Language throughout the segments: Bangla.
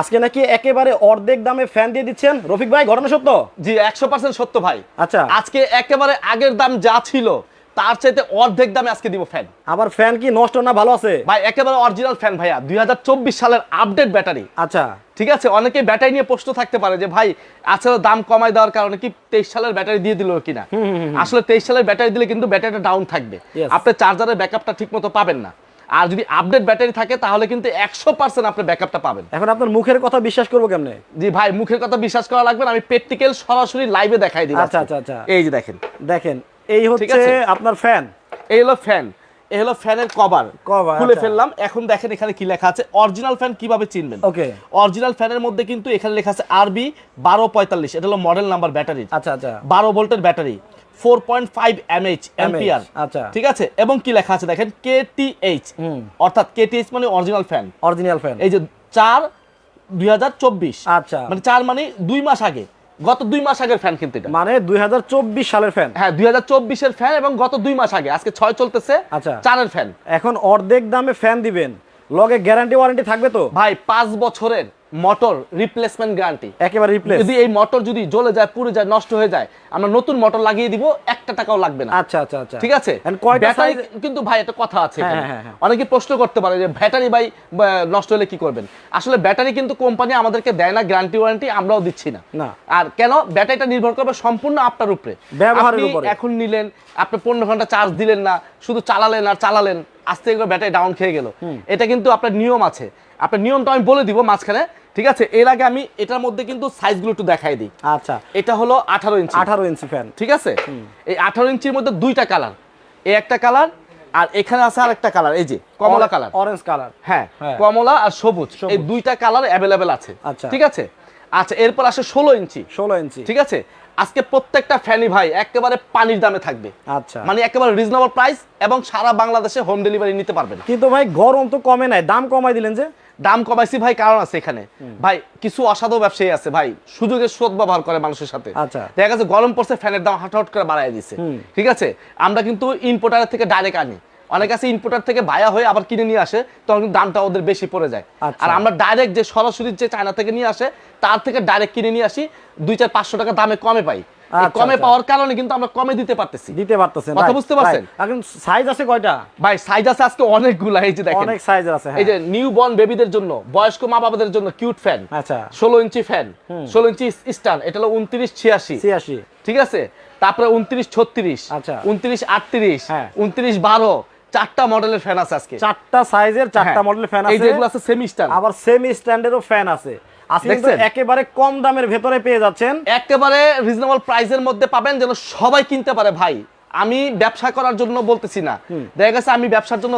আজকে নাকি একেবারে অর্ধেক দামে ফ্যান দিয়ে দিচ্ছেন রফিক ভাই ঘটনা সত্য? জি একশো পার্সেন্ট সত্য ভাই। আচ্ছা। আজকে একেবারে আগের দাম যা ছিল তার চাইতে অর্ধেক দামে আজকে দিব ফ্যান আবার ফ্যান কি নষ্ট না ভালো আছে? ভাই একেবারে অরিজিনাল ফ্যান ভাইয়া দুই হাজার চব্বিশ সালের আপডেট ব্যাটারি আচ্ছা। ঠিক আছে? অনেকে ব্যাটারি নিয়ে প্রশ্ন থাকতে পারে যে ভাই আসলে দাম কমাই দেওয়ার কারণে কি তেইশ সালের ব্যাটারি দিয়ে দিল কিনা? আসলে তেইশ সালের ব্যাটারি দিলে কিন্তু ব্যাটারিটা ডাউন থাকবে. আপনার চার্জারের ব্যাকআপটা ঠিক মতো পাবেন না। আর যদি আপডেট ব্যাটারি থাকে তাহলে কিন্তু একশো পার্সেন্ট আপনি ব্যাকআপটা পাবেন। এখন আপনার মুখের কথা বিশ্বাস করব কেমনে? জি ভাই মুখের কথা বিশ্বাস করা লাগবে আমি প্র্যাকটিক্যাল সরাসরি লাইভে দেখাই দিই আচ্ছা, আচ্ছা, আচ্ছা। এই যে দেখেন। দেখেন এই হচ্ছে আপনার ফ্যান এই হলো ফ্যান এই হলো ফ্যানের কভার খুলে আচ্ছা। ফেললাম। এখন দেখেন এখানে কি লেখা আছে। অরিজিনাল ফ্যান কীভাবে চিনবেন? Okay. অরিজিনাল ফ্যানের মধ্যে কিন্তু এখানে লেখা আছে আরবি বারো পঁয়তাল্লিশ। এটা হলো মডেল নাম্বার ব্যাটারি আচ্ছা আচ্ছা। বারো ভোল্টের battery four point five M H ampere আচ্ছা। ঠিক আছে? এবং কি লেখা আছে দেখেন? কেটিএইচ হুম। অর্থাৎ কেটিএইচ মানে অরিজিনাল ফ্যান অরিজিনাল ফ্যান এই যে চার দুই হাজার চব্বিশ। আচ্ছা। মানে চার মানে দুই মাস আগে। গত দুই মাস আগের ফ্যান কিন্তু এটা। মানে দুই হাজার চব্বিশ সালের ফ্যান হ্যাঁ দুই চব্বিশের ফ্যান এবং গত দুই মাস আগে। আজকে ছয় চলতেছে আচ্ছা। চারের ফ্যান এখন অর্ধেক দামে ফ্যান দিবেন। লগে গ্যারান্টি ওয়ারেন্টি থাকবে তো? ভাই পাঁচ বছরের। মোটর রিপ্লেসমেন্ট গ্যারান্টি একেবারে রিপ্লেস যদি এই মোটর যদি জ্বলে যায় পুড়ে যায় নষ্ট হয়ে যায় আমরা নতুন মোটর লাগিয়ে দিব একটা টাকাও লাগবে না। আচ্ছা আচ্ছা আচ্ছা। ঠিক আছে? ব্যাটারি কিন্তু ভাই একটা কথা আছে হ্যাঁ, হ্যাঁ, হ্যাঁ। অনেকে প্রশ্ন করতে পারে যে ব্যাটারি ভাই নষ্ট হলে কি করবেন? আসলে ব্যাটারি কিন্তু কোম্পানি আমাদেরকে দেয় না গ্যারান্টি ওয়ারেন্টি আমরাও দিচ্ছি না। না। আর কেন? ব্যাটারিটা নির্ভর করবে সম্পূর্ণ আপনার উপরে। ব্যবহারের উপরে। এখন নিলেন আপনি পনেরো ঘণ্টা চার্জ দিলেন না শুধু চালালেন আর চালালেন আস্তে করে ব্যাটারি ডাউন খেয়ে গেল। এটা কিন্তু আপনার নিয়ম আছে। আপনার নিয়মটা আমি বলে দিব মাঝখানে। ঠিক আছে? এর আগে আমি এটার মধ্যে কিন্তু সাইজগুলো একটু দেখাই দিই। আচ্ছা। এটা হলো আঠারো ইঞ্চি। আঠারো ইঞ্চি ফ্যান ঠিক আছে? এই আঠারো ইঞ্চির মধ্যে দুইটা কালার এই একটা কালার আর এখানে আছে আর একটা কালার এই যে কমলা কালার অরেঞ্জ কালার হ্যাঁ হ্যাঁ। কমলা আর সবুজ। এই দুইটা কালার অ্যাভেলেবেল আছে। আচ্ছা। ঠিক আছে? আচ্ছা এরপর আসে ষোলো ইঞ্চি। ষোলো ইঞ্চি। ঠিক আছে? আজকে প্রত্যেকটা ফ্যানি ভাই একেবারে পানির দামে থাকবে। আচ্ছা। মানে একেবারে রিজনেবল প্রাইস এবং সারা বাংলাদেশে হোম ডেলিভারি নিতে পারবেন কিন্তু ভাই গরম তো কমে নাই। দাম কমাই দিলেন যে। দাম কমাইছি ভাই কারণ আছে এখানে। ভাই কিছু অসাধু ব্যবসায়ী আছে ভাই সুযোগের সদ ব্যবহার করে মানুষের সাথে। আচ্ছা। দেখা গেছে গরম পড়ছে ফ্যানের দাম হঠাৎ করে বাড়াই দিচ্ছে ঠিক আছে? আমরা কিন্তু ইম্পোর্টারের থেকে ডাইরেক্ট আনি। অনেক আছে ইম্পোর্টার থেকে ভায়া হয়ে আবার কিনে নিয়ে আসে তখন কিন্তু দামটা ওদের বেশি পড়ে যায়। আচ্ছা। আর আমরা ডাইরেক্ট যে সরাসরি যে চায়না থেকে নিয়ে আসে তার থেকে ডাইরেক্ট কিনে নিয়ে আসি দুই চার পাঁচশো টাকা দামে কমে পাই। কমে আচ্ছা। পাওয়ার কারণে কিন্তু আমরা কমে দিতে পারতেছি। দিতে পারতেছেন কথা বুঝতে পারছেন? এখন সাইজ আছে কয়টা? ভাই সাইজ আছে আজকে অনেকগুলা এই যে দেখেন। অনেক সাইজ আছে হ্যাঁ। এই যে নিউ বর্ন বেবিদের জন্য বয়স্ক মা বাবাদের জন্য কিউট ফ্যান আচ্ছা। ষোলো ইঞ্চি ফ্যান ষোলো ইঞ্চি স্টান এটা হলো উনত্রিশ ছিয়াশি। ছিয়াশি। ঠিক আছে? তারপরে উনত্রিশ ছত্রিশ আচ্ছা। উনত্রিশ আটত্রিশ হ্যাঁ। উনত্রিশ বারো চারটা মডেলের ফ্যান আছে আজকে। চারটা সাইজের চারটা। মডেলের ফ্যান এই আছে যেগুলো আছে সেমি স্টান আবার সেমি স্ট্যান্ডার্ডও ফ্যান আছে? একেবারে কম দামের ভেতরে পেয়ে যাচ্ছেন। একেবারে রিজনেবল প্রাইসের মধ্যে পাবেন যেন সবাই কিনতে পারে। ভাই আমি ব্যবসা করার জন্য বলতেছি না। দেখা গেছে আমি ব্যবসার জন্য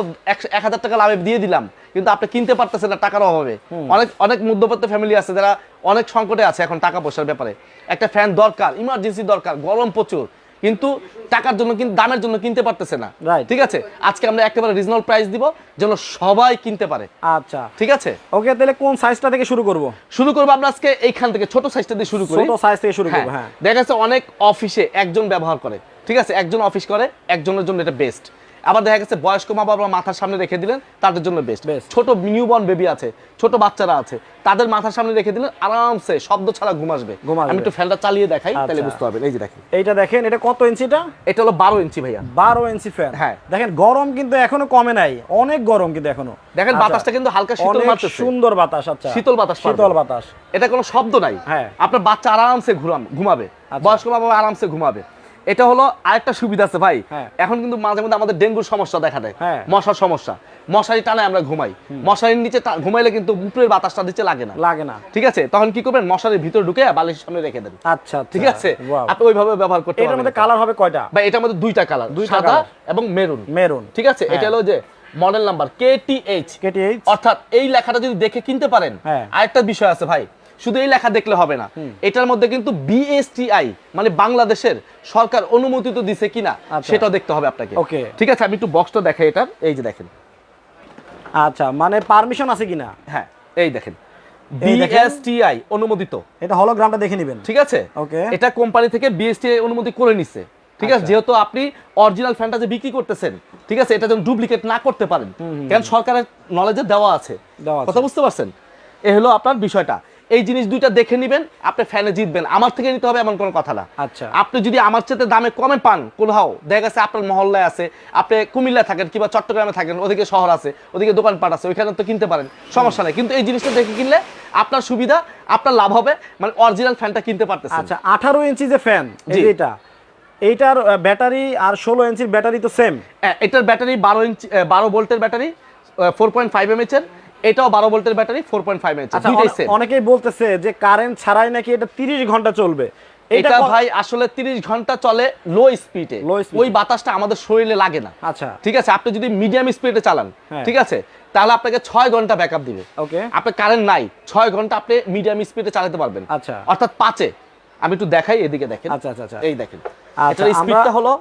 এক হাজার টাকা লাভে দিয়ে দিলাম কিন্তু আপনি কিনতে পারতেছেন না টাকার অভাবে। অনেক অনেক মধ্যবিত্ত ফ্যামিলি আছে যারা অনেক সংকটে আছে এখন টাকা পয়সার ব্যাপারে। একটা ফ্যান দরকার ইমার্জেন্সি দরকার গরম প্রচুর। কিন্তু টাকার জন্য কিন্তু দামের জন্য কিনতে পারতেছে না। ঠিক আছে? আজকে আমরা একেবারে রিজনেবল প্রাইস দিব যেন সবাই কিনতে পারে। আচ্ছা। ঠিক আছে? ওকে তাহলে কোন সাইজটা থেকে শুরু করব? শুরু করব আমরা আজকে এইখান থেকে ছোট সাইজটা দিয়ে শুরু করি। ছোট সাইজ থেকে শুরু করব হ্যাঁ। হ্যাঁ। দেখা যাচ্ছে অনেক অফিসে একজন ব্যবহার করে। ঠিক আছে? একজন অফিস করে একজনের জন্য এটা বেস্ট আবার দেখা গেছে বয়স্ক মা বাবা মাথার সামনে রেখে দিলেন তাদের জন্য বেস্ট. ছোট নিউবর্ন বেবি আছে ছোট বাচ্চারা আছে তাদের মাথার সামনে রেখে দিলেন আরামসে শব্দ ছাড়া ঘুম আসবে। আমি একটু ফ্যানটা চালিয়ে দেখাই তাহলে আচ্ছা। বুঝতে পারবেন এই যে দেখেন। এইটা দেখেন এটা কত ইঞ্চিটা এটা? হলো বারো ইঞ্চি ভাইয়া। বারো ইঞ্চি ফ্যান হ্যাঁ। দেখেন গরম কিন্তু এখনও কমে নাই অনেক গরম কিন্তু এখনও। দেখেন আচ্ছা। বাতাসটা কিন্তু হালকা শীতল মারতেছে। সুন্দর বাতাস আচ্ছা। শীতল বাতাস শীতল বাতাস। এটা কোনো শব্দ নাই। হ্যাঁ। আপনার বাচ্চা আরামসে ঘুরাম ঘুমাবে। আচ্ছা। বয়স্ক মা বাবা আরামসে ঘুমাবে। এটা হলো আরেকটা সুবিধা আছে ভাই। হ্যাঁ। এখন কিন্তু মাঝে মধ্যে আমাদের ডেঙ্গুর সমস্যা দেখা দেয়। হ্যাঁ। মশার সমস্যা। মশারি টানে আমরা ঘুমাই। মশারির নিচে ঘুমাইলে কিন্তু উপরের বাতাসটা নিচে লাগে না। লাগে না। ঠিক আছে? তখন কি করবেন? মশারির ভিতরে ঢুকে বালিশের সামনে রেখে দেন। আচ্ছা ঠিক আছে? আপনি ওইভাবে ব্যবহার করতে এটার মধ্যে কালার হবে কয়টা? ভাই এটার মধ্যে দুইটা কালার দুইটা সাদা এবং মেরুন। মেরুন। ঠিক আছে? এটা হ্যাঁ। হলো যে মডেল নাম্বার কেটিএইচ কেটিএইচ অর্থাৎ এই লেখাটা যদি দেখে কিনতে পারেন হ্যাঁ। আরেকটা বিষয় আছে ভাই। শুধু এই লেখা দেখলে হবে না। এটার মধ্যে কিন্তু বিএসটিআই মানে বাংলাদেশের সরকার অনুমোদিত দিছে কিনা আচ্ছা। সেটাও দেখতে হবে আপনাকে। Okay. ঠিক আছে আমি একটু বক্সটা দেখাই এটার। এই যে দেখেন। আচ্ছা মানে পারমিশন আছে কিনা? হ্যাঁ এই দেখেন। বিএসটিআই অনুমোদিত। এটা হলোগ্রামটা দেখে নেবেন। ঠিক আছে? Okay. এটা কোম্পানি থেকে বিএসটিআই অনুমতি করে নিছে। ঠিক আছে আচ্ছা। যেহেতু আপনি অরিজিনাল ফ্যানটা যে বিক্রি করতেছেন ঠিক আছে এটা যেন ডুপ্লিকেট না করতে পারেন। কারণ সরকারের নলেজে দেওয়া আছে। কথা বুঝতে পারছেন? এ হলো আপনার বিষয়টা। এই জিনিস দুইটা দেখে নেবেন আপনি ফ্যানে জিতবেন। আমার থেকে নিতে হবে এমন কোনো কথা না। আচ্ছা। আপনি যদি আমার চেয়ে দামে কমে পান কোথাও দেখা গেছে আপনার মহল্লায় আছে আপনি কুমিল্লায় থাকেন কিংবা চট্টগ্রামে থাকেন ওদিকে শহর আছে ওদিকে দোকানপাট আছে ওইখানে তো কিনতে পারেন সমস্যা নেই। কিন্তু এই জিনিসটা দেখে কিনলে আপনার সুবিধা আপনার লাভ হবে মানে অরিজিনাল ফ্যানটা কিনতে পারতেছেন। আচ্ছা আঠারো ইঞ্চি যে ফ্যান। এটা এইটার ব্যাটারি আর ষোলো ইঞ্চির ব্যাটারি তো সেম হ্যাঁ, এটার ব্যাটারি বারো ইঞ্চি বারো ভোল্টের battery four point five M H এর। এটাও বারো ভোল্টের battery four point five M H আচ্ছা সেম অনেকেই বলতেছে যে কারেন্ট ছাড়াই নাকি এটা তিরিশ ঘণ্টা চলবে। এটা ভাই আসলে 30 ঘণ্টা চলে লো স্পিডে ওই বাতাসটা আমাদের শরীরে লাগে না। আচ্ছা। ঠিক আছে আপনি যদি মিডিয়াম স্পিডে চালান হ্যাঁ। ঠিক আছে তাহলে আপনাকে ছয় ঘণ্টা ব্যাকআপ দিবে। ওকে আপনার কারেন্ট নাই ছয় ঘণ্টা আপনি মিডিয়াম স্পিডে চালাতে পারবেন। আচ্ছা। অর্থাৎ পাঁচে। আমি একটু দেখাই এদিকে দেখেন। আচ্ছা, আচ্ছা, আচ্ছা। এই দেখেন। আচ্ছা, স্পিডটা হলো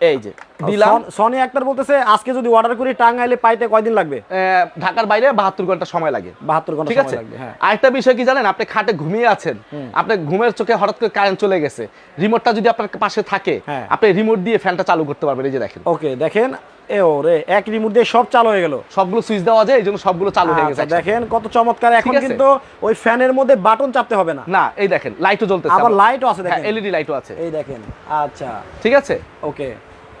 এই যে। দিলাম। সনি একটার বলতেছে আজকে যদি অর্ডার করি টাঙ্গাইলে পাইতে কয়দিন লাগবে? ঢাকার বাইরে বাহাত্তর ঘণ্টা সময় লাগে। বাহাত্তর ঘণ্টা ঠিক আছে? হ্যাঁ। আরেকটা বিষয় কি জানেন? আপনি খাটে ঘুমিয়ে আছেন। আপনি ঘুমের চোখে হঠাৎ করে কারেন্ট চলে গেছে। রিমোটটা যদি আপনার পাশে থাকে হ্যাঁ। আপনি রিমোট দিয়ে ফ্যানটা চালু করতে পারবেন। এই যে দেখেন। ওকে দেখেন। এক রিমোট দিয়ে সব চালু হয়ে গেল। সবগুলো সুইচ দেওয়া যায় এই জন্য সবগুলো চালু হয়ে গেছে আচ্ছা, দেখেন কত চমৎকার। এখন কিন্তু ওই ফ্যানের মধ্যে বাটন চাপতে হবে না। না এই দেখেন লাইটও জ্বলতেছে আবার লাইটও আছে হ্যাঁ দেখেন। এলইডি লাইটও আছে। এই দেখেন আচ্ছা। ঠিক আছে? ওকে।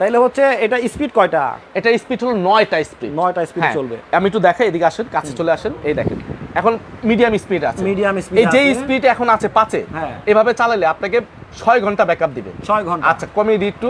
তাইলে হচ্ছে এটা স্পিড কয়টা? এটা স্পিড হলো নয়টা স্পিড নয়টা speed চলবে। আমি একটু দেখাই এদিকে আসেন কাছে চলে আসেন এই দেখেন। এখন মিডিয়াম স্পিড আছে। Medium speed এই যে স্পিড এখন আছে পাঁচে হ্যাঁ। এভাবে চালালে আপনাকে ছয় ঘণ্টা ব্যাকআপ দিবে। ছয় ঘণ্টা। আচ্ছা কমিয়ে দিই একটু।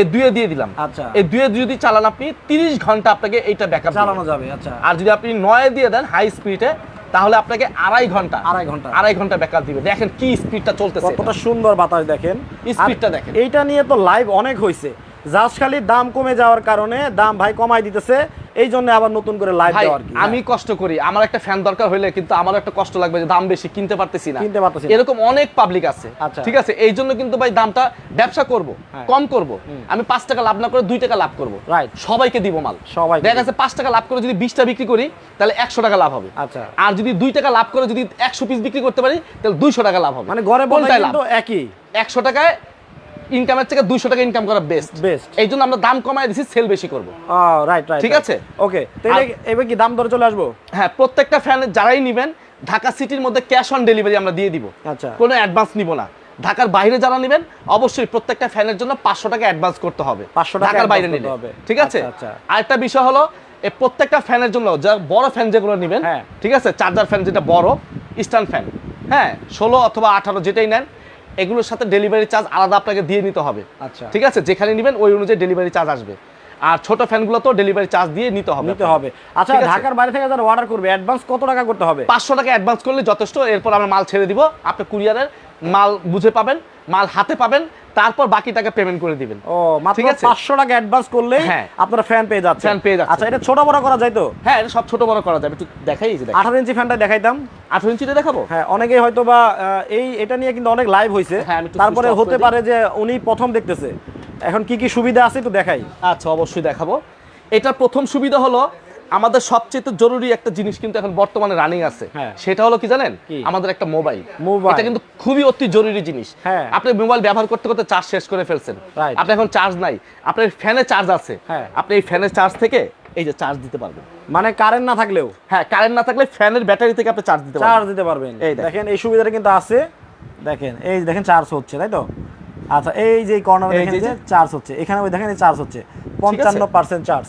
এই দুয়ে দিয়ে দিলাম। আচ্ছা। এই দুয়ে যদি চালান আপনি তিরিশ ঘণ্টা আপনাকে এইটা ব্যাকআপ চালানো যাবে আচ্ছা। আর যদি আপনি নয়ে দিয়ে দেন হাই স্পিডে তাহলে আপনাকে আড়াই ঘণ্টা আড়াই ঘণ্টা। আড়াই ঘণ্টা ব্যাকআপ দিবে। দেখেন কি স্পিডটা চলতেছে কতটা সুন্দর বাতাস দেখেন। স্পিডটা দেখেন। এইটা নিয়ে তো লাইভ অনেক হয়েছে জাস্ট খালি দাম কমে যাওয়ার কারণে দাম ভাই কমাই দিতেছে এই জন্য আবার নতুন করে লাইভ ভাই দেওয়া আর কি? আমি কষ্ট করি। আমার একটা ফ্যান দরকার হলে কিন্তু আমার একটা কষ্ট লাগবে যে দাম বেশি কিনতে পারতেছি না। কিনতে পারতেছি এরকম অনেক পাবলিক আছে আচ্ছা। ঠিক আছে? এই জন্য কিন্তু ভাই দামটা ব্যবসা করব হ্যাঁ। কম করব। আমি পাঁচ টাকা লাভ না করে দুই টাকা লাভ করব। Right. সবাইকে দিব মাল। সবাই দেখা। যাচ্ছে পাঁচ টাকা লাভ করে যদি বিশটা বিক্রি করি তাহলে একশো টাকা লাভ হবে। আচ্ছা। আর যদি দুই টাকা লাভ করে যদি একশো পিস বিক্রি করতে পারি তাহলে দুইশো টাকা লাভ হবে। মানে ঘরে বলতে লাভ কিন্তু একই। একশো টাকায় ইনকামের থেকে দুইশো টাকা ইনকাম করা বেস্ট Best. এই জন্য আমরা দাম কমায় দিছি সেল বেশি করব। রাইট রাইট ঠিক আছে? ওকে এবার কি দাম ধরে চলে আসব? হ্যাঁ প্রত্যেকটা ফ্যান যারাই নেবেন ঢাকা সিটির মধ্যে ক্যাশ অন ডেলিভারি আমরা দিয়ে দিব। আচ্ছা। কোনো অ্যাডভান্স নিব না। ঢাকার বাইরে যারা নেবেন অবশ্যই প্রত্যেকটা ফ্যানের জন্য পাঁচশো টাকা অ্যাডভান্স করতে হবে। 500 টাকা ঢাকার বাইরে নিলে। হবে। ঠিক আছে? আচ্ছা, আচ্ছা। আরেকটা বিষয় হলো এই প্রত্যেকটা ফ্যানের জন্য যা বড় ফ্যান যেগুলো নেবেন হ্যাঁ। ঠিক আছে? চার্জার ফ্যান যেটা বড় স্ট্যান্ড ফ্যান হ্যাঁ ষোলো অথবা আঠারো যেটাই নেন এগুলোর সাথে ডেলিভারি চার্জ আলাদা আপনাকে দিয়ে নিতে হবে। আচ্ছা। ঠিক আছে? যেখানে নেবেন ওই অনুযায়ী ডেলিভারি চার্জ আসবে। আর ছোট ফ্যানগুলো তো ডেলিভারি চার্জ দিয়ে নিতে হবে নিতে হবে। আচ্ছা ঢাকার বাইরে থেকে যারা অর্ডার করবে অ্যাডভান্স কত টাকা করতে হবে? পাঁচশো টাকা অ্যাডভান্স করলে যথেষ্ট। এরপর আমরা মাল ছেড়ে দিব। আপনি কুরিয়ারের মাল বুঝে পাবেন মাল হাতে পাবেন তারপর বাকি টাকা পেমেন্ট করে দিবেন। ও মাত্র ঠিক আছে? পাঁচশো টাকা অ্যাডভান্স করলেই হ্যাঁ। আপনারা ফ্যান পেয়ে যাচ্ছে। Fan পেয়ে যাচ্ছেন। আচ্ছা এটা ছোট বড় করা যায় তো? হ্যাঁ এটা সব ছোট বড় করা যাবে একটু দেখাই যে দেখেন। আঠারো ইঞ্চি ফ্যানটা দেখাইতাম। আঠারো ইঞ্চিটা দেখাবো? হ্যাঁ অনেকেই হয়তো বা এই এটা নিয়ে কিন্তু অনেক লাইভ হয়েছে হ্যাঁ, তারপরে হতে পারে যে উনি প্রথম দেখতেছে। এখন কি কি সুবিধা আছে একটু দেখাই। আচ্ছা অবশ্যই দেখাবো। এটার প্রথম সুবিধা হলো আমাদের সবচেয়ে জরুরি একটা জিনিস কিন্তু এখন বর্তমানে রানিং আছে। হ্যাঁ। সেটা হলো কি জানেন? আমাদের একটা মোবাইল মোবাইল। এটা কিন্তু খুবই অতি জরুরি জিনিস। হ্যাঁ। আপনি মোবাইল ব্যবহার করতে করতে চার্জ শেষ করে ফেলছেন। আপনি এখন চার্জ নাই। আপনার ফ্যানে চার্জ আছে। হ্যাঁ। আপনি এই ফ্যানের চার্জ থেকে এই যে চার্জ দিতে পারবেন। মানে কারেন্ট না থাকলেও? হ্যাঁ কারেন্ট না থাকলে ফ্যানের ব্যাটারি থেকে আপনি চার্জ দিতে চার্জ দিতে পারবেন। এই। দেখেন। এই সুবিধাটা কিন্তু আছে। দেখেন এই দেখেন চার্জ হচ্ছে তাই তো? আচ্ছা এই যে কর্নার দেখেন যে- চার্জ হচ্ছে। এখানে ওই দেখেন চার্জ হচ্ছে। পঞ্চান্ন পার্সেন্ট চার্জ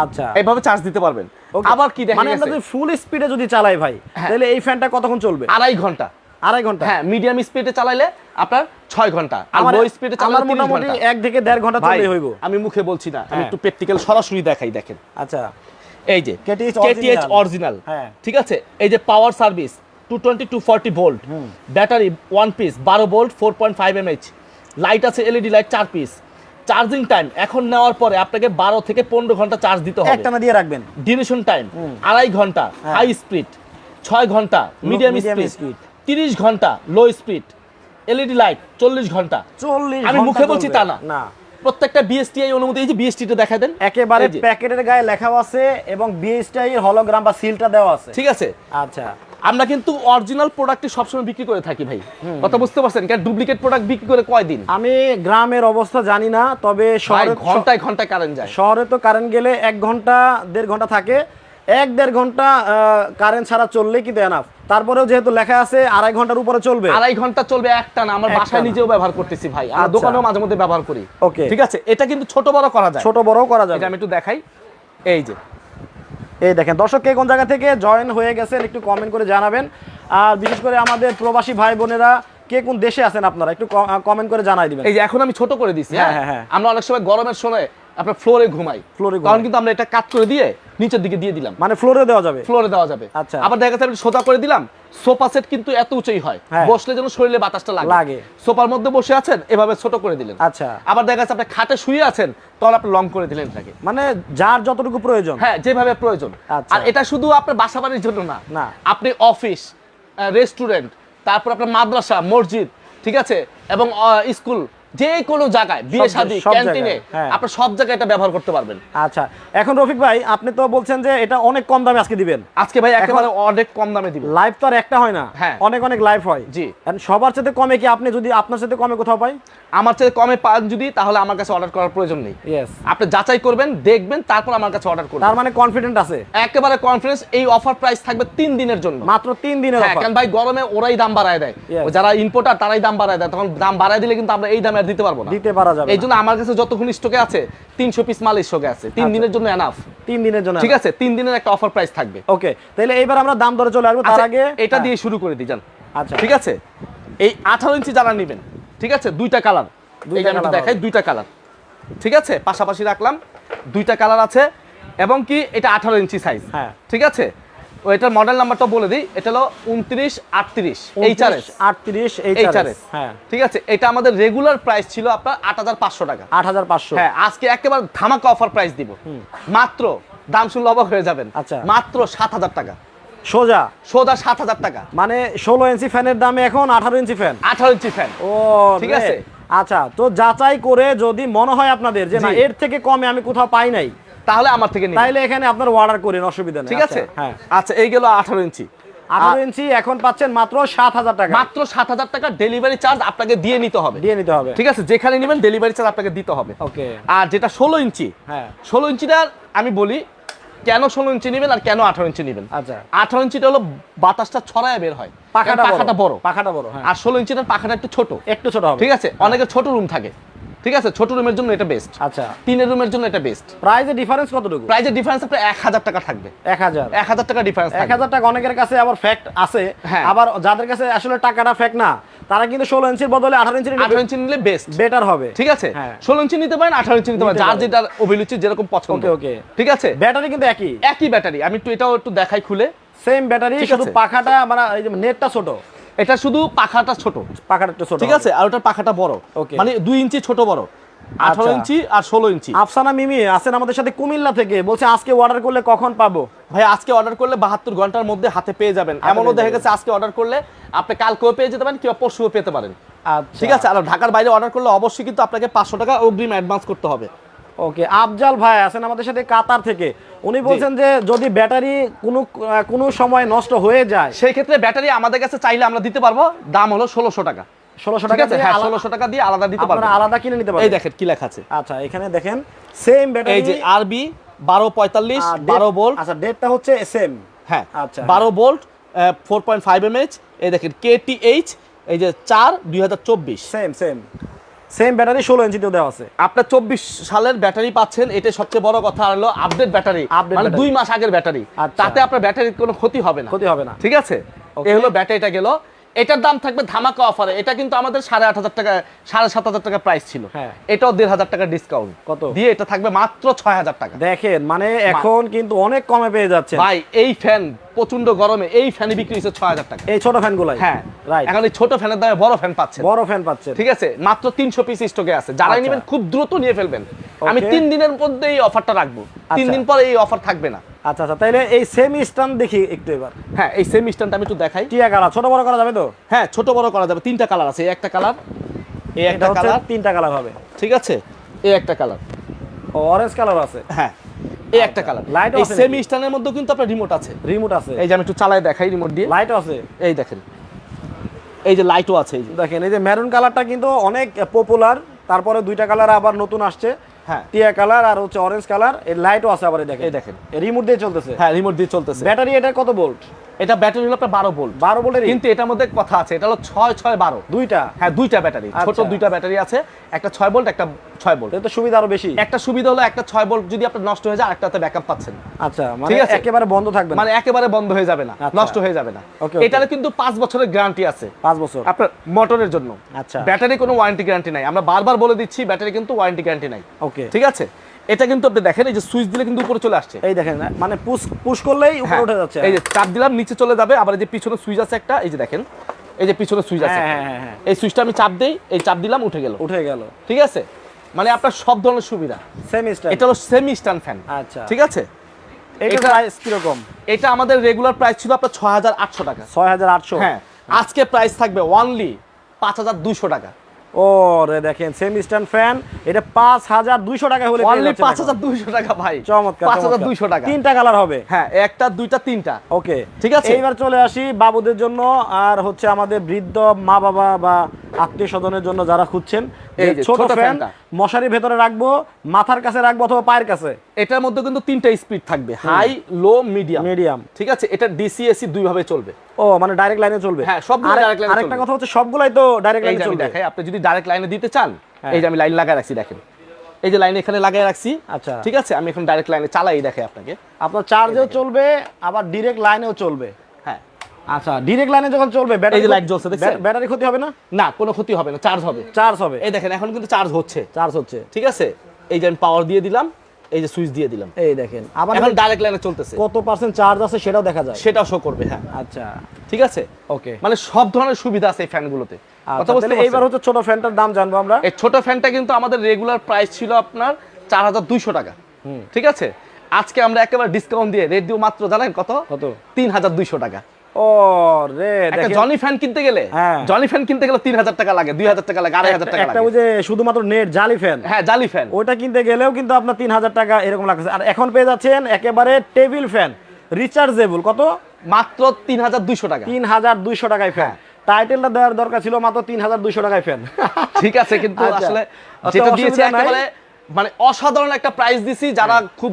আচ্ছা। এইভাবে চার্জ দিতে পারবেন। আবার কি দেখা মানে আমরা যদি ফুল স্পিডে যদি চালাই ভাই হ্যাঁ। তাহলে এই ফ্যানটা কতক্ষণ চলবে? আড়াই ঘণ্টা। আড়াই ঘণ্টা? হ্যাঁ মিডিয়াম স্পিডে চালাইলে আপনার ছয় ঘণ্টা। আর লো স্পিডে চালালে মোটামুটি এক থেকে দেড় ঘণ্টা চলে হইব। আমি মুখে বলছি না আমি হ্যাঁ। একটু প্র্যাকটিক্যাল সরাসরি দেখাই দেখেন। আচ্ছা। এই যে কেটিএইচ। অরিজিনাল হ্যাঁ। ঠিক আছে? এই যে power service two twenty two forty volt battery one piece বারো volt four point five M H light আছে এলইডি লাইট চার পিস চার্জিং টাইম এখন নেওয়ার পরে আপনাকে বারো থেকে পনেরো ঘণ্টা চার্জ দিতে হবে। একটানা দিয়ে রাখবেন। ডিউরেশন টাইম আড়াই ঘণ্টা হ্যাঁ। হাই স্পিড ছয় ঘণ্টা মিডিয়াম স্পিড তিরিশ ঘণ্টা লো স্পিড এলইডি লাইট চল্লিশ ঘণ্টা। চল্লিশ আমি মুখে বলছি তা না। প্রত্যেকটা বিএসটিআই অনুমতি এই যে বিএসটিটা দেখা দেন। একেবারে প্যাকেটের গায়ে লেখাও আছে এবং বিএসটাই হলোগ্রাম বা সিলটা দেওয়া আছে। ঠিক আছে। আচ্ছা। আমরা কিন্তু অরিজিনাল প্রোডাক্টই সবসময় বিক্রি করে থাকি ভাই। কথা বুঝতে পারছেন? কারণ ডুপ্লিকেট প্রোডাক্ট বিক্রি করে কয়দিন? আমি গ্রামের অবস্থা জানি না তবে শহরে ঘন্টায় ঘন্টায় কারেন্ট যায়। শহরে তো কারেন্ট গেলে এক ঘণ্টা দেড় ঘণ্টা থাকে। এক দেড় ঘণ্টা কারেন্ট ছাড়া চললে কিন্তু এনাফ তারপরেও যেহেতু লেখা আছে আড়াই ঘণ্টার উপরে চলবে। আড়াই ঘণ্টা চলবে একটা না আমার বাসায় নিজেও ব্যবহার করতেছি ভাই। আমার আচ্ছা। দোকানেও মাঝে মধ্যে ব্যবহার করি। ওকে। ঠিক আছে? এটা কিন্তু ছোট বড় করা যায়। ছোট বড়ও করা যায় এটা আমি একটু দেখাই। এই যে এই দেখেন দর্শক কে কোন জায়গা থেকে জয়েন হয়ে গেছেন একটু কমেন্ট করে জানাবেন। আর বিশেষ করে আমাদের প্রবাসী ভাই বোনেরা কে কোন দেশে আছেন আপনারা? একটু কমেন্ট করে জানাই দিবেন। এই যে এখন আমি ছোট করে দিছি হ্যাঁ, হ্যাঁ হ্যাঁ, হ্যাঁ। আমরা অনেক সময় গরমের সময় আপনার ফ্লোরে ঘুমাই। ঘুমাই। কারণ কিন্তু আমরা এটা কাট করে দিয়ে নিচের দিকে দিয়ে দিলাম। মানে ফ্লোরে দেওয়া যাবে? ফ্লোরে দেওয়া যাবে। আচ্ছা। আবার দেখা যাচ্ছে সোজা করে দিলাম সোফা সেট কিন্তু এত উঁচুই হয়। হ্যাঁ। বসলে যেন শরীরে বাতাসটা লাগে। লাগে। সোফার মধ্যে বসে আছেন এভাবে ছোট করে দিলেন। আচ্ছা। আবার দেখা যাচ্ছে আপনি খাটে শুয়ে আছেন তখন আপনি লং করে দিলেন এটাকে। মানে যার যতটুকু প্রয়োজন। হ্যাঁ যেভাবে প্রয়োজন। আচ্ছা। আর এটা শুধু আপনার বাসা বাড়ির জন্য না। না। আপনি অফিস রেস্টুরেন্ট তারপর আপনার মাদ্রাসা মসজিদ ঠিক আছে? এবং স্কুল যে কোনো জায়গায় বিয়ে শাদী ক্যান্টিনে হ্যাঁ। আপনি সব জায়গায় এটা ব্যবহার করতে পারবেন আচ্ছা এখন রফিক ভাই আপনি তো বলছেন যে এটা অনেক কম দামে আজকে দিবেন আজকে ভাই একেবারে অনেক কম দামে দিবেন লাইভ তো আর একটা হয় না হ্যাঁ। অনেক অনেক লাইভ হয় জি। সবার সাথে কমে কি আপনি যদি আপনার সাথে কমে কোথাও পাই আমার চেয়ে কমে পান যদি তাহলে আমার কাছে অর্ডার করার প্রয়োজন নেই। আপনি যাচাই করবেন দেখবেন তারপর আমার কাছে অর্ডার করবেন। তার মানে কনফিডেন্ট আছে? একেবারে কনফিডেন্স এই অফার প্রাইস থাকবে তিন দিনের জন্য। মাত্র তিন দিনের হ্যাঁ offer। কারণ ভাই গরমে ওরাই দাম বাড়ায় দেয়. যারা ইম্পোর্টার তারাই দাম বাড়ায় দেয়। তখন দাম বাড়ায় দিলে কিন্তু আমরা এই দামে আর দিতে পারব না। দিতে পারা যাবে এই জন্য আমার কাছে যতক্ষণ স্টকে আছে তিনশো পিস মাল স্টকে আছে। তিন আচ্ছা। দিনের জন্য এনাফ তিন দিনের জন্য ঠিক আছে? তিন দিনের একটা অফার প্রাইস থাকবে। ওকে তাহলে এইবার আমরা দাম দরে চলে আসব। তার আচ্ছা, আগে এটা হ্যাঁ, দিয়ে শুরু করে দিই যান আচ্ছা। ঠিক আছে? এই আঠারো ইঞ্চি যারা নেবেন ঠিক আছে? দুইটা কালার দেখাই দুইটা কালার ঠিক আছে? পাশাপাশি রাখলাম দুইটা কালার আছে এবং কি এটা আঠারো ইঞ্চি সাইজ হ্যাঁ। ঠিক আছে? এটার মডেল নাম্বারটা বলে দিই এটা হলো উনত্রিশ আটত্রিশ এইচআরএস আটত্রিশ এইচআরএস হ্যাঁ। ঠিক আছে? এটা আমাদের রেগুলার প্রাইস ছিল আপনার আট হাজার পাঁচশো টাকা। আট হাজার পাঁচশো। হ্যাঁ আজকে একেবারে ধামাকা অফার প্রাইস দিব। মাত্র দাম শুনলে অবাক হয়ে যাবেন। আচ্ছা। মাত্র সাত হাজার টাকা। সোজা? সোজা সাত হাজার টাকা। মানে ষোলো ইঞ্চি ফ্যানের দামে এখন আঠারো ইঞ্চি ফ্যান। আঠারো ইঞ্চি ফ্যান। ও ঠিক আছে। আচ্ছা তো যাচাই করে যদি মনে হয় আপনাদের যে না এর থেকে কমে আমি কোথাও পাই নাই তাহলে আমার থেকে তাইলে এখানে আপনার অর্ডার করেন অসুবিধা নেই। ঠিক আছে? আচ্ছা, হ্যাঁ। আচ্ছা এই গেল আঠারো ইঞ্চি। আঠারো ইঞ্চি এখন পাচ্ছেন মাত্র সাত হাজার টাকা। মাত্র সাত হাজার টাকা ডেলিভারি চার্জ আপনাকে দিয়ে নিতে হবে। দিয়ে নিতে হবে। ঠিক আছে? যেখানে নেবেন ডেলিভারি চার্জ আপনাকে দিতে হবে। ওকে। আর যেটা ষোলো ইঞ্চি হ্যাঁ। ষোলো ইঞ্চিটার আমি বলি কেন ষোলো ইঞ্চি নেবেন আর কেন আঠারো ইঞ্চি নেবেন? আচ্ছা। আঠারো ইঞ্চিটা হলো বাতাসটা ছড়ায় বের হয়। পাখাটা পাখাটা বড়। পাখাটা বড় হ্যাঁ। আর ষোলো ইঞ্চিটার পাখাটা একটু ছোট। একটু ছোট হবে। ঠিক আছে? অনেকের ছোট রুম থাকে। ঠিক আছে? ছোট রুমের জন্য এটা বেস্ট আচ্ছা। তিনের রুমের জন্য এটা বেস্ট প্রাইসের ডিফারেন্স কতটুকু? প্রাইজের ডিফারেন্স আপনার এক হাজার টাকা থাকবে। এক হাজার। এক হাজার টাকা ডিফারেন্স এক হাজার টাকা অনেকের কাছে আবার ফ্যাক্ট আছে। হ্যাঁ। আবার যাদের কাছে আসলে টাকাটা ফ্যাক্ট না তারা কিন্তু ষোলো ইঞ্চির বদলে আঠারো ইঞ্চির আঠারো ইঞ্চি নিলে বেস্ট বেটার হবে। ঠিক আছে? হ্যাঁ। ষোলো ইঞ্চি নিতে পারেন আঠারো ইঞ্চি নিতে পারেন যার। যেটার অভিরুচি যেরকম পছন্দ। ওকে। ওকে ঠিক আছে? ব্যাটারি কিন্তু একই। একই ব্যাটারি আমি একটু এটাও একটু দেখাই খুলে। সেম ব্যাটারি শুধু পাখাটা মানে এই যে নেটটা ছোট। এটা শুধু পাখাটা ছোট। পাখাটা ছোট ঠিক আছে? আর ওটার পাখাটা বড়। Okay. মানে দুই ইঞ্চি ছোট বড়। আঠারো আচ্ছা। ইঞ্চি আর ষোলো ইঞ্চি। আফসানা মিমি আছেন আমাদের সাথে কুমিল্লা থেকে। বলছে আজকে অর্ডার করলে কখন পাবো? ভাই আজকে অর্ডার করলে বাহাত্তর ঘণ্টার মধ্যে হাতে পেয়ে যাবেন। এমনও দেখা গেছে আজকে অর্ডার করলে আপনি কালকেও পেয়ে যেতে পারেন কিংবা পরশুও পেতে পারেন। আচ্ছা। ঠিক আছে আর ঢাকার বাইরে অর্ডার করলে অবশ্যই কিন্তু আপনাকে পাঁচশো টাকা অগ্রিম অ্যাডভান্স করতে হবে। ওকে আফজাল ভাই আছেন আমাদের সাথে কাতার থেকে। উনি বলছেন যে যদি ব্যাটারি কোনো কোনো সময় নষ্ট হয়ে যায় সেই ক্ষেত্রে ব্যাটারি আমাদের কাছে চাইলে আমরা দিতে পারব। দাম হলো ষোলোশো টাকা। ষোলোশো টাকা হ্যাঁ ষোলোশো টাকা দিয়ে আলাদা দিতে পারব। আলাদা কিনে নিতে এই দেখেন কি লেখা আছে। আচ্ছা এখানে দেখেন সেম ব্যাটারি এই যে আরবি বারো পঁয়তাল্লিশ বারো ভোল্ট আচ্ছা ডেটটা হচ্ছে সেম হ্যাঁ আচ্ছা। বারো volt four point five M H এই দেখেন কেটিএইচ এই যে চার দুই হাজার চব্বিশ। সেম সেম সেম ব্যাটারি ষোলো ইঞ্চিতেও দেওয়া আছে। আপনার চব্বিশ সালের ব্যাটারি পাচ্ছেন এটা সবচেয়ে বড় কথা হলো আপডেট ব্যাটারি মানে দুই মাস আগের ব্যাটারি আচ্ছা। তাতে আপনার ব্যাটারির কোনো ক্ষতি হবে না। ক্ষতি হবে না। ঠিক আছে. এই হলো ব্যাটারিটা গেল। এটার দাম থাকবে ধামাকা অফারে। এটা কিন্তু আমাদের সাড়ে আট হাজার টাকা সাড়ে সাত হাজার টাকা প্রাইস ছিল। হ্যাঁ। এটাও দেড় হাজার টাকা ডিসকাউন্ট কত? দিয়ে এটা থাকবে মাত্র ছয় হাজার টাকা। দেখেন মানে এখন কিন্তু অনেক কমে পেয়ে যাচ্ছে ভাই এই ফ্যান প্রচণ্ড গরমে এই ফ্যানে বিক্রি হচ্ছে ছয় হাজার টাকা। এই ছোট ফ্যানগুলাই হ্যাঁ। রাইট এখন এই ছোট ফ্যানের দামে বড় ফ্যান পাচ্ছেন। বড় ফ্যান পাচ্ছেন। ঠিক আছে? মাত্র তিনশো পিস স্টকে আছে। যারাই আচ্ছা। নেবেন খুব দ্রুত নিয়ে ফেলবেন। আমি তিন দিনের মধ্যে এই অফারটা রাখব। তিন আচ্ছা। দিন পর এই অফার থাকবে না। আচ্ছা আচ্ছা তাইলে এই সেম স্ট্যান্ড দেখি একটু এবার। হ্যাঁ এই সেম স্ট্যান্ডটা আমি একটু দেখাই। টিয়া কালার ছোট বড় করা যাবে তো? হ্যাঁ ছোট বড় করা যাবে। তিনটা কালার আছে এই একটা কালার এই একটা কালার তিনটা কালার হবে। ঠিক আছে? এই একটা কালার অরেঞ্জ কালার আছে? হ্যাঁ এই একটা কালার Light ও এই আছে সেম স্ট্যান্ডের মধ্যে কিন্তু আপনার রিমোট আছে। রিমোট আছে। এই যে আমি একটু চালায় দেখাই রিমোট দিয়ে। লাইটও আছে। এই দেখেন। এই যে লাইটও আছে এই যে। দেখেন এই যে মেরুন কালারটা কিন্তু অনেক পপুলার তারপরে দুইটা কালার আবার নতুন আসছে। হ্যাঁ। টিয়া কালার আর হচ্ছে অরেঞ্জ কালারের লাইটও আছে আবার দেখেন এই দেখেন। রিমোট দিয়ে চলতেছে হ্যাঁ রিমোট দিয়ে চলতেছে ব্যাটারি এটা কত ভোল্ট এটা ব্যাটারি হলো আপনার বারো ভোল্ট বারো ভোল্টের কিন্তু এটার মধ্যে কথা আছে এটা হলো ছয় ছয় বারো। দুইটা? হ্যাঁ দুইটা ব্যাটারি ছোট আচ্ছা। দুইটা ব্যাটারি আছে একটা ছয় ভোল্ট একটা ছয় ভোল্ট এটা সুবিধা আরও বেশি। একটা সুবিধা হলো একটা ছয় ভোল্ট যদি আপনার নষ্ট হয়ে যায় আরেকটাতে ব্যাকআপ পাচ্ছেন। আচ্ছা মানে। একেবারে বন্ধ থাকবে মানে একেবারে বন্ধ হয়ে যাবে না আচ্ছা। নষ্ট হয়ে যাবে না. এটার কিন্তু পাঁচ বছরের গ্যারান্টি আছে। পাঁচ বছর। আপনার মোটরের জন্য। আচ্ছা। ব্যাটারি কোনো ওয়ারেন্টি গ্যারান্টি নাই। আমরা বারবার বলে দিচ্ছি ব্যাটারি কিন্তু ওয়ারেন্টি গ্যারান্টি নাই। ওকে। ঠিক আছে? এটা কিন্তু আপনি দেখেন এই যে সুইচ দিলে কিন্তু উপরে চলে আসছে। এই দেখেন মানে পুশ পুশ করলেই উপরে হ্যাঁ, উঠে যাচ্ছে। এই যে চাপ দিলাম নিচে চলে যাবে আবার এই যে পিছনে সুইচ আছে একটা এই যে দেখেন এই যে পিছনে সুইচ আছে হ্যাঁ, হ্যাঁ, এই সুইচটা আমি চাপ দেই এই চাপ দিলাম উঠে গেল। উঠে গেল। ঠিক আছে? মানে আপনার সব ধরনের সুবিধা। সেম স্টাইল এটা হলো সেমি স্ট্যান্ড ফ্যান আচ্ছা। ঠিক আছে? এটা প্রাইস কীরকম? এটা আমাদের রেগুলার প্রাইস ছিল আপনার ছয় হাজার আটশো টাকা। ছয় হাজার আটশো। হ্যাঁ আজকে প্রাইস থাকবে অনলি পাঁচ হাজার দুইশো টাকা। ও রে দেখেন সেম স্ট্যান্ড ফ্যান এটা পাঁচ হাজার দুইশো টাকা হলে অনলি পাঁচ হাজার দুইশো টাকা ভাই। চমৎকার পাঁচ হাজার। দুইশো টাকা। তিনটা কালার হবে। হ্যাঁ একটা দুইটা তিনটা। ওকে ঠিক আছে? এইবার চলে আসি বাবুদের জন্য আর হচ্ছে আমাদের বৃদ্ধ মা বাবা বা আত্মীয় স্বজনের জন্য যারা খুঁজছেন এই ছোট ফ্যান। মশারির ভেতরে রাখব মাথার কাছে রাখব অথবা পায়ের কাছে? এটার মধ্যে কিন্তু তিনটা স্পিড থাকবে হাই লো মিডিয়াম মিডিয়াম ঠিক আছে? এটা ডিসি এসি দুই ভাবে চলবে। ও মানে ডাইরেক্ট লাইনে চলবে? হ্যাঁ, direct আরেকটা কথা হচ্ছে সবগুলাই তো ডাইরেক্ট লাইনে চলবে। দেখাই আপনি যদি ডাইরেক্ট লাইনে দিতে চান হ্যাঁ। এই যে আমি লাইন লাগায় রাখছি দেখেন। এই যে লাইন এখানে লাগায় রাখছি আচ্ছা। ঠিক আছে? আমি এখন ডাইরেক্ট লাইনে চালাই দেখাই আপনাকে। আপনার চার্জেও চলবে আবার ডিরেক্ট লাইনেও চলবে। আচ্ছা ডিরেক্ট লাইনে যখন চলবে যে light জ্বলছে, দেখছেন? ব্যাটারি ক্ষতি হবে না? না কোনো ক্ষতি হবে না চার্জ হবে। চার্জ হবে। এই দেখেন এখন কিন্তু চার্জ হচ্ছে। চার্জ হচ্ছে। ঠিক আছে? এই যে পাওয়ার দিয়ে দিলাম এই যে সুইচ দিয়ে দিলাম। এই দেখেন আবার এখন ডাইরেক্ট লাইনে চলতেছে। কত পার্সেন্ট চার্জ আছে সেটাও দেখা যায়। সেটাও শো করবে হ্যাঁ। আচ্ছা। ঠিক আছে? ওকে মানে সব ধরনের সুবিধা আছে এই ফ্যানগুলোতে বুঝতে এইবার হচ্ছে ছোট ফ্যানটার দাম জানব আমরা। এই ছোট ফ্যানটা কিন্তু আমাদের রেগুলার প্রাইস ছিল আপনার চার হাজার দুইশো টাকা। ঠিক আছে? আজকে আমরা একেবারে ডিসকাউন্ট দিয়ে রেট দিব মাত্র জানেন কত? কত? তিন হাজার দুইশো টাকা। ও রে একটা জনি ফ্যান কিনতে গেলে হ্যাঁ। জনি ফ্যান কিনতে গেলে তিন হাজার টাকা লাগে দুই হাজার টাকা লাগে আড়াই হাজার টাকা একটা লাগে। ওই যে শুধুমাত্র নেট জালি ফ্যান হ্যাঁ জালি ফ্যান কিনতে গেলেও কিন্তু আপনার তিন হাজার টাকা এরকম লাগছে আর এখন পেয়ে যাচ্ছেন একেবারে টেবিল ফ্যান রিচার্জেবল কত? মাত্র তিন হাজার দুইশো টাকা। তিন হাজার দুইশো টাকায় ফ্যান টাইটেলটা দেওয়ার দরকার ছিল মাত্র তিন হাজার দুইশো টাকায় ফ্যান ঠিক আছে কিন্তু আচ্ছা। আসলে যেটা দিয়েছি। একেবারে মানে অসাধারণ একটা প্রাইস দিছি। যারা খুব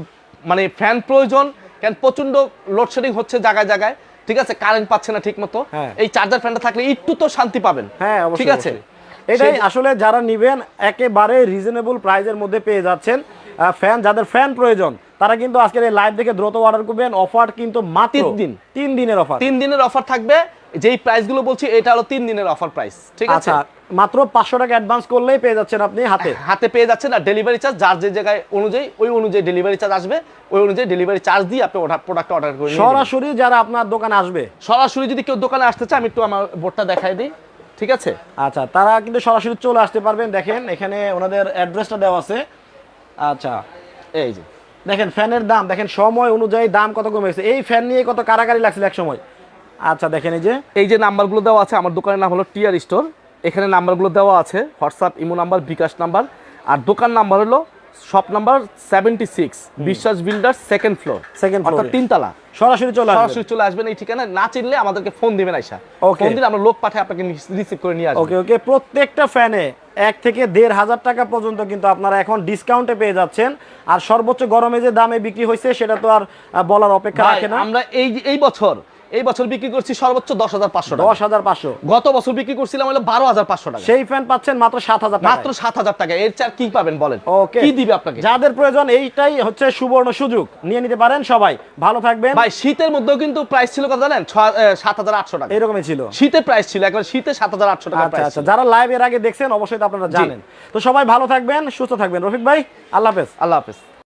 মানে ফ্যান প্রয়োজন কেন প্রচণ্ড লোডশেডিং হচ্ছে জায়গায় জায়গায়। ঠিক আছে? কারেন্ট পাচ্ছে না ঠিক মতো হ্যাঁ। এই চার্জার ফ্যানটা থাকলে একটু তো শান্তি পাবেন। হ্যাঁ ঠিক আছে? এটাই আসলে যারা নিবেন একেবারে রিজনেবল প্রাইজের মধ্যে পেয়ে যাচ্ছেন ফ্যান যাদের ফ্যান প্রয়োজন তারা কিন্তু আজকের এই লাইভ দেখে দ্রুত অর্ডার করবেন। অফার কিন্তু মাত্র দিন। তিন দিনের অফার তিন দিনের অফার থাকবে। যেই প্রাইসগুলো বলছি এটা হলো তিন দিনের অফার প্রাইস ঠিক আছে? আচ্ছা মাত্র পাঁচশো টাকা অ্যাডভান্স করলেই পেয়ে যাচ্ছেন আপনি হাতে। হাতে পেয়ে যাচ্ছেন আর ডেলিভারি চার্জ যার যে জায়গায় অনুযায়ী ওই অনুযায়ী ডেলিভারি চার্জ আসবে ওই অনুযায়ী ডেলিভারি চার্জ দিয়ে আপনি ওটা প্রোডাক্ট অর্ডার করে সরাসরি যারা আপনার দোকানে আসবে। সরাসরি যদি কেউ দোকানে আসতে চায় আমি একটু আমার বোর্ডটা দেখাই দিই ঠিক আছে? আচ্ছা তারা কিন্তু সরাসরি চলে আসতে পারবেন দেখেন এখানে ওনাদের অ্যাড্রেসটা দেওয়া আছে। আচ্ছা এই যে। দেখেন ফ্যানের দাম দেখেন সময় অনুযায়ী দাম কত কমে গেছে। এই ফ্যান নিয়ে কত কারাকারি লাগছিল এক সময়। আচ্ছা দেখেন এই যে। এই যে নাম্বারগুলো দেওয়া আছে আমার দোকানের নাম হলো টিয়ার স্টোর। এখানে নাম্বারগুলো দেওয়া আছে WhatsApp imo number bKash number. আর দোকান নাম্বার হলো shop number seventy six Biswas builder second floor second অর্থাৎ তিনতলা। সরাসরি চলে সরাসরি চলে আসবেন এই ঠিকানা না চিনলে আমাদেরকে ফোন দিবেন আইসা. ফোন দিলে আমরা লোক পাঠিয়ে আপনাকে রিসিভ করে নিয়ে আসব। ওকে ওকে প্রত্যেকটা ফ্যানে এক থেকে দেড় হাজার টাকা পর্যন্ত কিন্তু আপনারা এখন ডিসকাউন্টে পেয়ে যাচ্ছেন। আর সর্বোচ্চ গরমে যে দামে বিক্রি হয়েছে সেটা তো আর বলার অপেক্ষা রাখে না। আমরা এই এই বছর এই বছর বিক্রি করছি সর্বোচ্চ দশ হাজার পাঁচশো দশ হাজার পাঁচশো। গত বছর বিক্রি করছিলাম হলো বারো হাজার পাঁচশো টাকা। সেই ফ্যান পাচ্ছেন মাত্র সাত হাজার মাত্র সাত হাজার টাকা। এর চার কি পাবেন বলেন। ওকে কি দিবে আপনাকে? যাদের প্রয়োজন এইটাই হচ্ছে সুবর্ণ সুযোগ। নিয়ে নিতে পারেন সবাই। ভালো থাকবেন। ভাই শীতের মধ্যেও কিন্তু প্রাইস ছিল কত জানেন? সাত হাজার আটশো টাকা। এরকমই ছিল। শীতের প্রাইস ছিল। একবার শীতে সাত হাজার আটশো টাকা আচ্ছা প্রাইস আচ্ছা। যারা লাইভ এর আগে দেখছেন অবশ্যই আপনারা জানেন। তো সবাই ভালো থাকবেন সুস্থ থাকবেন। রফিক ভাই আল্লাহ হাফেজ। আল্লাহ হাফেজ।